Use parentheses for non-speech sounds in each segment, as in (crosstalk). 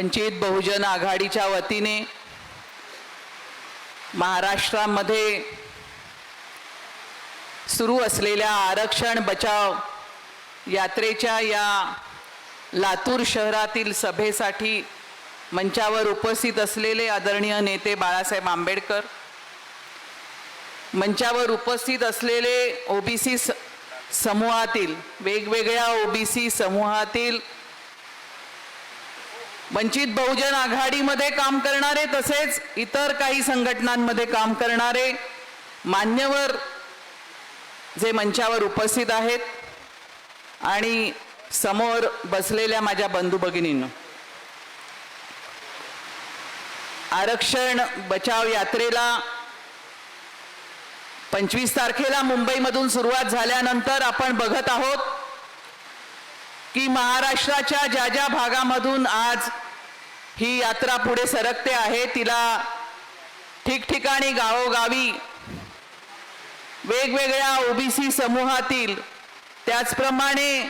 वंचित बहुजन आघाडीच्या वतीने महाराष्ट्रामध्ये सुरू असलेल्या आरक्षण बचाव यात्रेच्या या लातूर शहरातील सभेसाठी मंचावर उपस्थित असलेले आदरणीय नेते बाळासाहेब आंबेडकर मंचावर उपस्थित असलेले ओबीसी समूहातील वेगवेगळ्या ओबीसी समूहातील वंचित बहुजन आघाडीमध्ये काम करणारे तसेच इतर काही संघटनांमध्ये काम करणारे मान्यवर जे मंचावर उपस्थित आहेत आणि समोर बसलेल्या माझ्या बंधू भगिनींनो आरक्षण बचाव यात्रेला पंचवीस तारखेला मुंबईमधून सुरुवात झाल्यानंतर आपण बघत आहोत की महाराष्ट्राच्या ज्या ज्या भागामधून आज ही यात्रा पुढे सरकते आहे तिला ठिकठिकाणी गावोगावी वेगवेगळ्या ओबीसी समूहातील त्याचप्रमाणे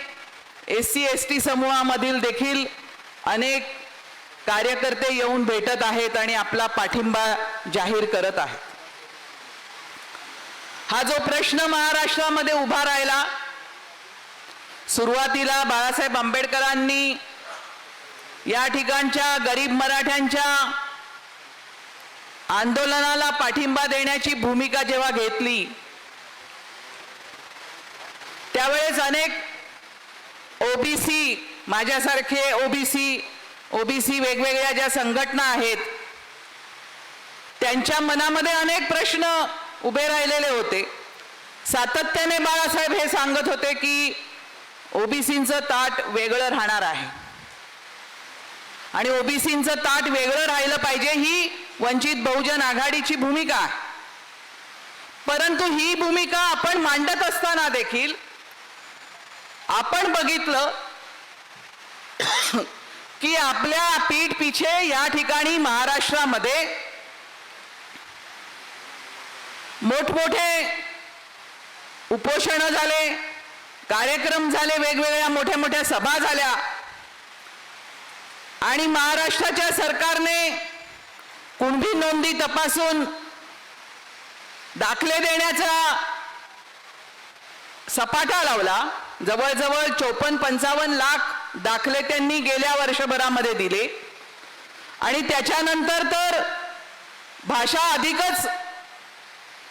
एस सी एस टी समूहामधील देखील अनेक कार्यकर्ते येऊन भेटत आहेत आणि आपला पाठिंबा जाहीर करत आहेत. हा जो प्रश्न महाराष्ट्रामध्ये उभा राहिला सुरुवातीला बाळासाहेब आंबेडकरांनी या ठिकाणच्या गरीब मराठ्यांच्या आंदोलनाला पाठिंबा देण्याची भूमिका जेव्हा घेतली त्यावेळेस अनेक ओबीसी माझ्यासारखे ओबीसी ओबीसी वेगवेगळ्या ज्या संघटना आहेत त्यांच्या मनामध्ये अनेक प्रश्न उभे राहिलेले होते. सातत्याने बाळासाहेब हे सांगत होते की ओबीसींचं ताट वेगळं राहणार आहे. आणि ओबीसींचं ताट वेगळं राहिलं पाहिजे ही वंचित बहुजन आघाडीची भूमिका आहे. परंतु ही भूमिका आपण मांडत असताना देखील आपण बघितलं (coughs) की आपल्या पीठ पिछे या ठिकाणी महाराष्ट्रामध्ये मोठमोठे उपोषण झाले. कार्यक्रम झाले वेगवेगळ्या मोठ्या मोठ्या सभा झाल्या. आणि महाराष्ट्राच्या सरकारने कुणबी नोंदी तपासून दाखले देण्याचा सपाटा लावला. जवळजवळ चोपन्न पंचावन्न लाख दाखले त्यांनी गेल्या वर्षभरामध्ये दिले. आणि त्याच्यानंतर तर भाषा अधिकच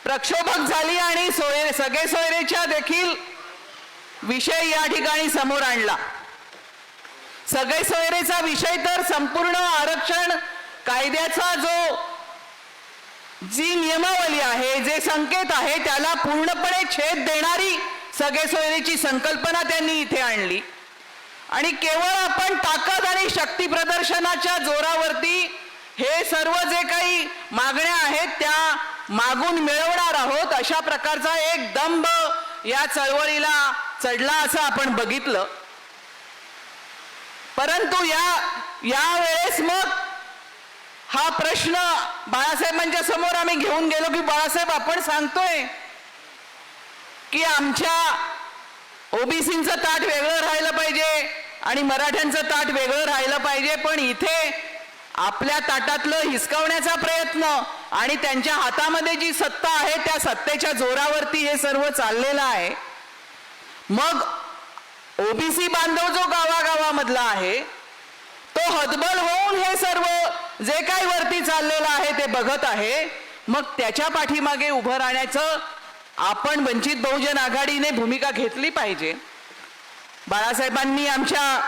प्रक्षोभक झाली आणि सोय सगळे सोयरेच्या देखील विषय या ठिकाणी समोर आणला. सगळे सोयरेचा विषय तर संपूर्ण आरक्षण कायद्याचा जो जी नियमावली आहे जे संकेत आहे त्याला पूर्णपणे छेद देणारी सगळे सोयरेची संकल्पना त्यांनी इथे आणली. आणि केवळ आपण ताकद आणि शक्ती प्रदर्शनाच्या जोरावरती हे सर्व जे काही मागण्या आहेत त्या मागून मिळवणार आहोत अशा प्रकारचा एक दंभ या चळवळीला चढला असं आपण बघितलं. परंतु या या वेळेस मग हा प्रश्न बाळासाहेबांच्या समोर आम्ही घेऊन गेलो की बाळासाहेब आपण सांगतोय की आमच्या ओबीसीचं ताट वेगळं राहिलं पाहिजे आणि मराठ्यांचं ताट वेगळं राहिलं पाहिजे पण इथे आपल्या ताटातलं हिसकावण्याचा प्रयत्न आणि त्यांच्या हातामध्ये जी सत्ता आहे त्या सत्तेच्या जोरावरती हे सर्व चाललेलं आहे. मग ओबीसी बांधव जो गावागावामधला आहे तो हतबल होऊन हे सर्व जे काही वरती चाललेलं आहे ते बघत आहे. मग त्याच्या पाठीमागे उभं राहण्याचं आपण वंचित बहुजन आघाडीने भूमिका घेतली पाहिजे. बाळासाहेबांनी आमच्या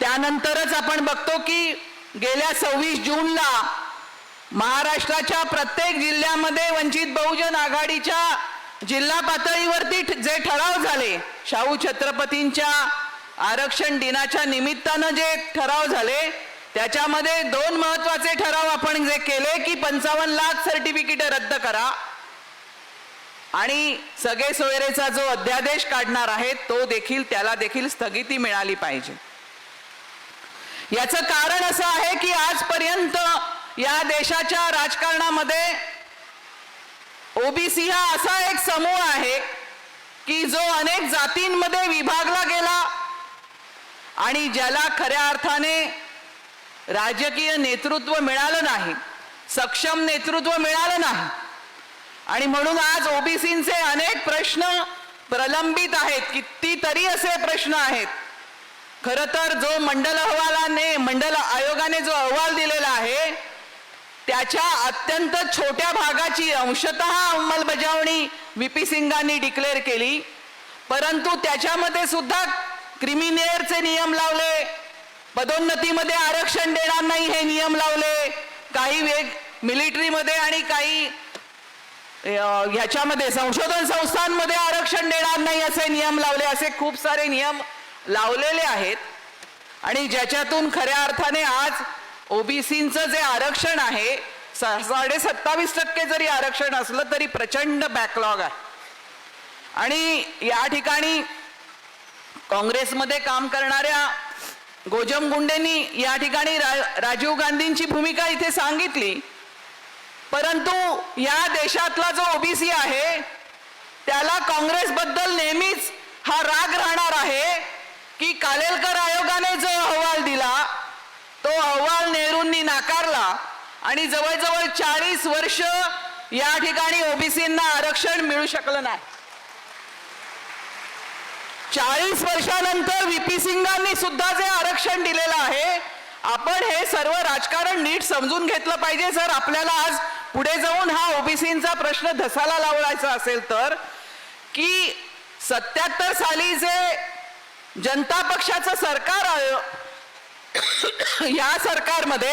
त्यानंतरच आपण बघतो की गेल्या सव्वीस जूनला महाराष्ट्राच्या प्रत्येक जिल्ह्यामध्ये वंचित बहुजन आघाडीच्या जिल्हा पातळीवरती जे ठराव झाले शाहू छत्रपतींच्या आरक्षण दिनाच्या निमित्तानं जे ठराव झाले त्याच्यामध्ये दोन महत्त्वाचे ठराव आपण जे केले की पंचावन्न लाख सर्टिफिकेट रद्द करा. आणि सगळे सोयरेचा जो अध्यादेश काढणार आहे तो देखील त्याला देखील स्थगिती मिळाली पाहिजे. याचं कारण असं आहे की आजपर्यंत या देशाच्या राजकारणामध्ये ओबीसी हा असा एक समूह आहे की जो अनेक जातींमध्ये विभागला गेला आणि ज्याला खऱ्या अर्थाने राजकीय नेतृत्व मिळालं नाही सक्षम नेतृत्व मिळालं नाही. आणि म्हणून आज ओबीसींचे अनेक प्रश्न प्रलंबित आहेत कितीतरी असे प्रश्न आहेत. खरं तर जो मंडल अहवालाने मंडल आयोगाने जो अहवाल दिलेला आहे त्याच्या अत्यंत छोट्या भागाची अंशतः अंमलबजावणी व्ही सिंगांनी डिक्लेअर केली. परंतु त्याच्यामध्ये सुद्धा क्रिमिनेअरचे नियम लावले. पदोन्नतीमध्ये आरक्षण देणार नाही हे नियम लावले. काही वेग मिलिटरीमध्ये आणि काही ह्याच्यामध्ये संशोधन संस्थांमध्ये आरक्षण देणार नाही असे नियम लावले. असे खूप सारे नियम लावलेले आहेत. आणि ज्याच्यातून खऱ्या अर्थाने आज ओबीसीचं जे आरक्षण आहे सा- साडे सत्तावीस टक्के जरी आरक्षण असलं तरी प्रचंड बॅकलॉग आहे. आणि या ठिकाणी काँग्रेसमध्ये काम करणाऱ्या गोजम गुंडेंनी या ठिकाणी रा- राजीव गांधींची भूमिका इथे सांगितली. परंतु या देशातला जो ओबीसी आहे त्याला काँग्रेसबद्दल नेहमीच हा राग राहणार आहे की कालेलकर आयोगाने जो अहवाल दिला तो अहवाल नेहरूंनी नाकारला आणि जवळजवळ चाळीस वर्ष या ठिकाणी ओबीसींना आरक्षण मिळू शकलं नाही. चाळीस वर्षानंतर व्हीपी सिंगांनी सुद्धा जे आरक्षण दिलेलं आहे आपण हे सर्व राजकारण नीट समजून घेतलं पाहिजे. जर आपल्याला आज पुढे जाऊन हा ओबीसींचा प्रश्न धसाला लावायचा असेल तर की सत्याहत्तर साली जे जनता पक्षाचं सरकार आलं (laughs) या सरकारमध्ये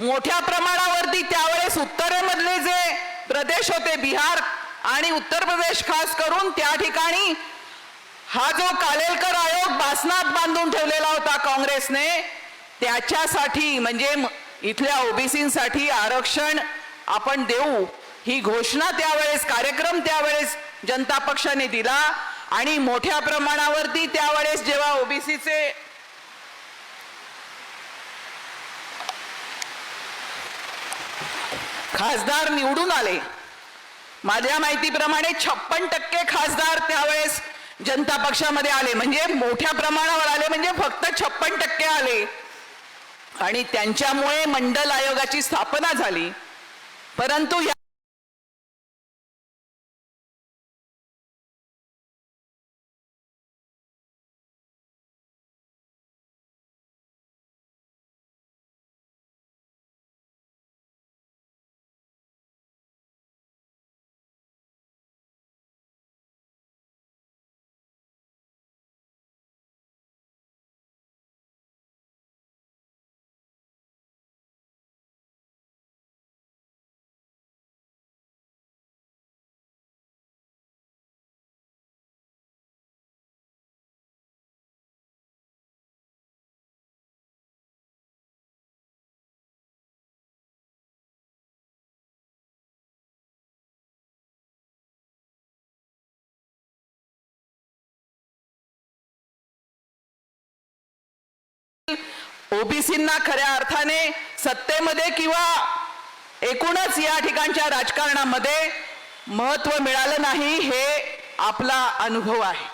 मोठ्या प्रमाणावरती त्यावेळेस उत्तरेमधले जे प्रदेश होते बिहार आणि उत्तर प्रदेश खास करून त्या ठिकाणी हा जो कालेलकर आयोग बासनात बांधून ठेवलेला होता काँग्रेसने त्याच्यासाठी म्हणजे इथल्या ओबीसीसाठी आरक्षण आपण देऊ ही घोषणा त्यावेळेस कार्यक्रम त्यावेळेस जनता पक्षाने दिला आणि मोठ्या प्रमाणावरती त्यावेळेस जेव्हा ओबीसीचे खासदार निवडून आले. माझ्या माहितीप्रमाणे छप्पन टक्के खासदार त्यावेळेस जनता पक्षामध्ये आले. म्हणजे मोठ्या प्रमाणावर आले म्हणजे फक्त छप्पन टक्के आले. आणि त्यांच्यामुळे मंडल आयोगाची स्थापना झाली. परंतु या ओबीसींना खऱ्या अर्थाने सत्तेमध्ये किंवा एकूणच या ठिकाणच्या राजकारणामध्ये महत्त्व मिळालं नाही हे आपला अनुभव आहे.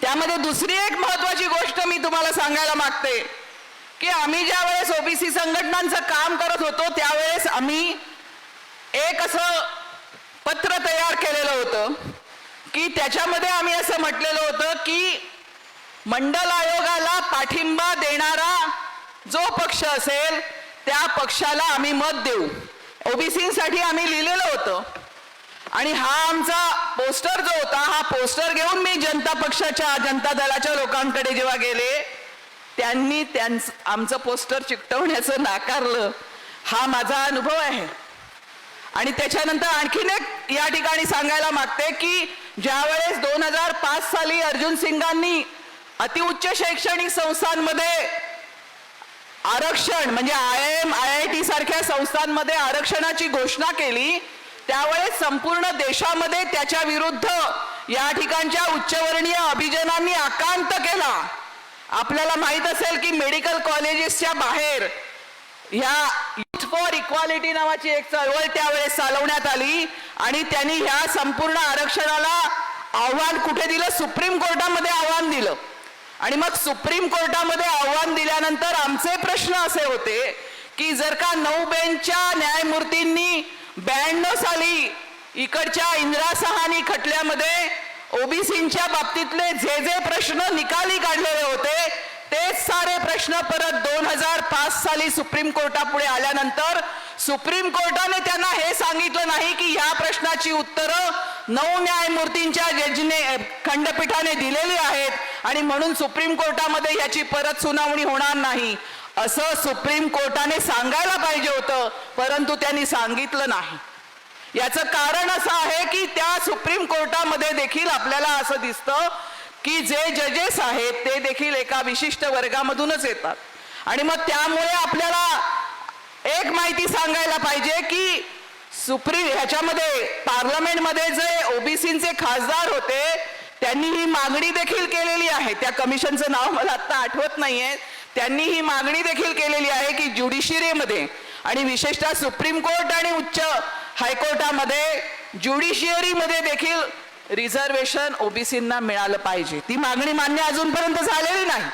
त्यामध्ये दुसरी एक महत्वाची गोष्ट मी तुम्हाला सांगायला मागते की आम्ही ज्या वेळेस ओबीसी संघटनांचं काम करत होतो त्यावेळेस आम्ही एक असं पत्र तयार केलेलं होतं की त्याच्यामध्ये आम्ही असं म्हटलेलं होतं की मंडल आयोगाला पाठिंबा देणारा जो पक्ष असेल त्या पक्षाला आम्ही मत देऊ. ओबीसीसाठी आम्ही लिहिलेलं होतं. आणि हा आमचा पोस्टर जो होता हा पोस्टर घेऊन मी जनता पक्षाच्या जनता दलाच्या लोकांकडे जेव्हा गेले त्यांनी त्यांचं आमचं पोस्टर चिकटवण्याचं नाकारलं. हा माझा अनुभव आहे. आणि त्याच्यानंतर आणखीन एक या ठिकाणी सांगायला मागते की ज्यावेळेस दोन हजार पाच साली अर्जुन सिंगांनी अतिउच्च शैक्षणिक संस्थांमध्ये आरक्षण म्हणजे I M I I T सारख्या संस्थांमध्ये आरक्षणाची घोषणा केली त्यावेळेस संपूर्ण देशामध्ये त्याच्या विरुद्ध या ठिकाणच्या उच्चवर्णीय अभिजनांनी आकांत केला. आपल्याला माहीत असेल की मेडिकल कॉलेजेसच्या बाहेर ह्या युथ फॉर इक्वालिटी नावाची एक चळवळ त्यावेळेस चालवण्यात आली आणि त्यांनी ह्या संपूर्ण आरक्षणाला आव्हान कुठे दिलं? सुप्रीम कोर्टामध्ये आव्हान दिलं. आणि मग सुप्रीम कोर्टामध्ये आव्हान दिल्यानंतर आमचे प्रश्न असे होते की जर का नऊ बेंचच्या न्यायमूर्तींनी ब्याण्णव साली इकडच्या इंदिरा सहानी खटल्यामध्ये ओबीसींच्या बाबतीतले जे जे प्रश्न निकाली काढलेले होते तेच सारे प्रश्न परत दोन हजार पाच साली सुप्रीम कोर्टापुढे आल्यानंतर सुप्रीम कोर्टाने त्यांना हे सांगितलं नाही की ह्या प्रश्नाची उत्तरं नऊ न्यायमूर्तींच्या जजने खंडपीठाने दिलेली आहेत आणि म्हणून सुप्रीम कोर्टामध्ये याची परत सुनावणी होणार नाही. असं सुप्रीम कोर्टाने सांगायला पाहिजे होतं परंतु त्यांनी सांगितलं नाही. याचं कारण असं आहे की त्या सुप्रीम कोर्टामध्ये देखील आपल्याला असं दिसतं की जे जजेस आहेत ते देखील एका विशिष्ट वर्गामधूनच येतात. आणि मग त्यामुळे आपल्याला एक माहिती सांगायला पाहिजे की सुप्रीम ह्याच्यामध्ये पार्लमेंटमध्ये जे ओबीसीचे खासदार होते त्यांनी ही मागणी देखील केलेली आहे. त्या कमिशनचं नाव मला आत्ता आठवत नाहीये. त्यांनी ही मागणी देखील केलेली आहे की ज्युडिशियरीमध्ये आणि विशेषतः सुप्रीम कोर्ट आणि उच्च हायकोर्टामध्ये ज्युडिशियरीमध्ये देखील रिझर्वेशन ओबीसींना मिळालं पाहिजे. ती मागणी मान्य अजूनपर्यंत झालेली नाही.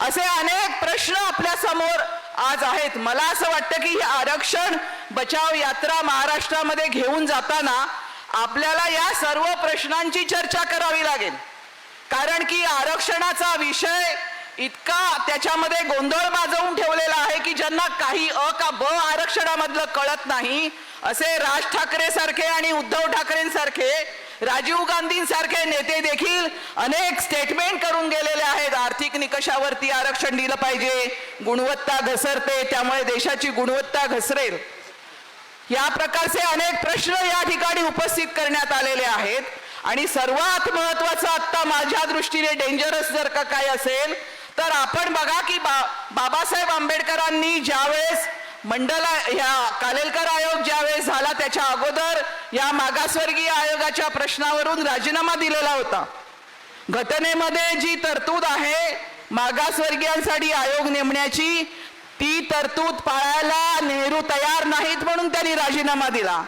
असे अनेक प्रश्न आपल्यासमोर आज आहेत. मला असं वाटतं की ही आरक्षण बचाव यात्रा महाराष्ट्रामध्ये घेऊन जाताना आपल्याला या सर्व प्रश्नांची चर्चा करावी लागेल. कारण की आरक्षणाचा विषय इतका त्याच्यामध्ये गोंधळ माजवून ठेवलेला आहे की ज्यांना काही अ का ब आरक्षणामधलं कळत नाही असे राज ठाकरे सारखे आणि उद्धव ठाकरेंसारखे राजीव गांधींसारखे नेते देखील अनेक स्टेटमेंट करून गेलेले आहेत. आर्थिक निकषावरती आरक्षण दिलं पाहिजे. गुणवत्ता घसरते त्यामुळे देशाची गुणवत्ता घसरेल. या प्रकारचे अनेक प्रश्न या ठिकाणी उपस्थित करण्यात आलेले आहेत. आणि सर्वात महत्वाचं आत्ता माझ्या दृष्टीने डेंजरस जर का काय असेल तर आपण बघा की बा बाबासाहेब आंबेडकरांनी ज्यावेळेस मंडल ह्या कालेलकर आयोग ज्यावेळेस झाला त्याच्या अगोदर या मागासवर्गीय आयोगाच्या प्रश्नावरून राजीनामा दिलेला होता. घटनेमध्ये जी तरतूद आहे मागासवर्गीयांसाठी आयोग नेमण्याची ती तरतूद पाळायला नेहरू तयार नाहीत म्हणून त्यांनी राजीनामा दिला.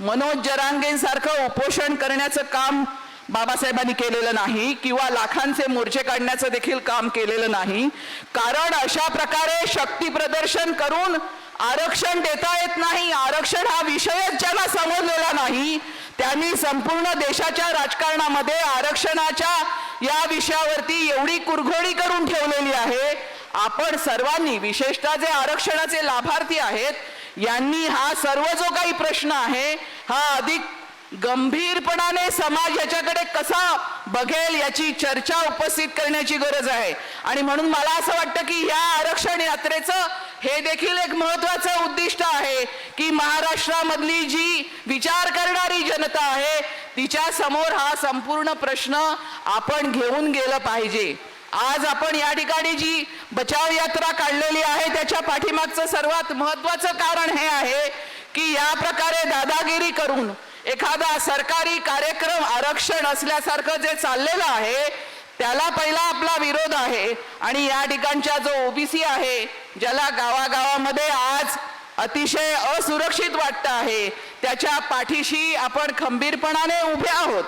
मनोज जरांगेंसारखं उपोषण करण्याचं काम बाबासाहेबांनी केलेलं नाही किंवा लाखांचे मोर्चे काढण्याचं देखील काम केलेलं नाही. कारण अशा प्रकारे शक्ती प्रदर्शन करून आरक्षण देता येत नाही. आरक्षण हा विषयच ज्याला समजलेला नाही. त्यांनी संपूर्ण देशाच्या राजकारणामध्ये आरक्षणाच्या या विषयावरती एवढी कुरघोडी करून ठेवलेली आहे. आपण सर्वांनी विशेषतः जे आरक्षणाचे लाभार्थी आहेत यांनी हा सर्व जो काही प्रश्न आहे हा अधिक गंभीरपणाने समाज याच्याकडे कसा बघेल याची चर्चा उपस्थित करण्याची गरज आहे. आणि म्हणून मला असं वाटतं की या आरक्षण यात्रेचं हे देखील एक महत्वाचं उद्दिष्ट आहे की महाराष्ट्रामधली जी विचार करणारी जनता आहे तिच्या समोर हा संपूर्ण प्रश्न आपण घेऊन गेलं पाहिजे. आज आपण या ठिकाणी जी बचाव यात्रा काढलेली आहे त्याच्या पाठीमागचं सर्वात महत्वाचं कारण हे आहे की या प्रकारे दादागिरी करून एखादा सरकारी कार्यक्रम आरक्षण असल्यासारखं जे चाललेलं आहे त्याला पहिला आपला विरोध आहे. आणि या ठिकाणच्या जो ओबीसी आहे ज्याला गावागावामध्ये आज अतिशय असुरक्षित वाटतं आहे त्याच्या पाठीशी आपण खंबीरपणाने उभे आहोत.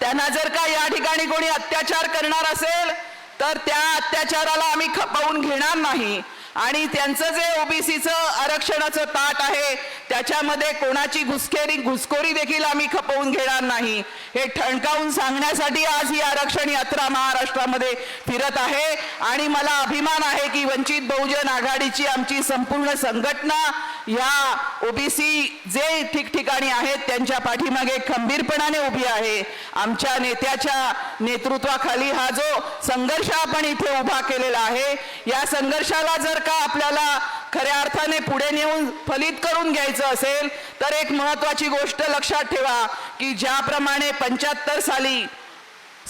त्यांना जर का या ठिकाणी कोणी अत्याचार करणार असेल तर त्या अत्याचाराला आम्ही खपवून घेणार नाही. आणि त्यांचं जे ओबीसीचं आरक्षणाचं ताट आहे त्याच्यामध्ये कोणाची घुसखेरी घुसखोरी देखील आम्ही खपवून घेणार नाही. हे ठणकावून सांगण्यासाठी आज ही आरक्षण यात्रा महाराष्ट्रामध्ये फिरत आहे. आणि मला अभिमान आहे की वंचित बहुजन आघाडीची आमची संपूर्ण संघटना या ओबीसी जे ठिकठिकाणी आहेत त्यांच्या पाठीमागे खंबीरपणाने उभी आहे. आमच्या नेत्याच्या नेतृत्वाखाली हा जो संघर्ष आपण इथे उभा केलेला आहे या संघर्षाला जर का आपल्याला खऱ्या अर्थाने पुढे नेऊन फलित करून घ्यायचं असेल तर एक महत्वाची गोष्ट लक्षात ठेवा की ज्याप्रमाणे पंच्याहत्तर साली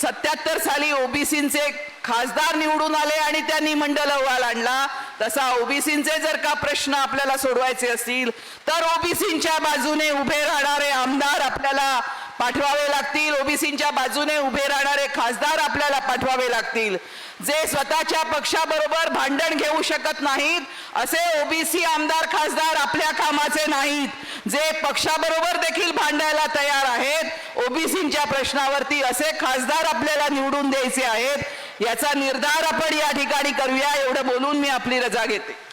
सत्याहत्तर साली ओबीसींचे खासदार निवडून आले आणि त्यांनी मंडल अहवाल आणला. तसा ओबीसींचे जर का प्रश्न आपल्याला सोडवायचे असतील तर ओबीसींच्या बाजूने उभे राहणारे आमदार आपल्याला पाठवावे लागतील. ओबीसीच्या बाजूने उभे राहणारे खासदार आपल्याला पाठवावे लागतील. जे स्वतःच्या पक्षाबरोबर भांडण घेऊ शकत नाहीत असे ओबीसी आमदार खासदार आपल्या कामाचे नाहीत. जे पक्षाबरोबर देखील भांडायला तयार आहेत ओबीसीच्या प्रश्नावरती असे खासदार आपल्याला निवडून द्यायचे आहेत याचा निर्धार आपण या ठिकाणी करूया. एवढं बोलून मी आपली रजा घेते.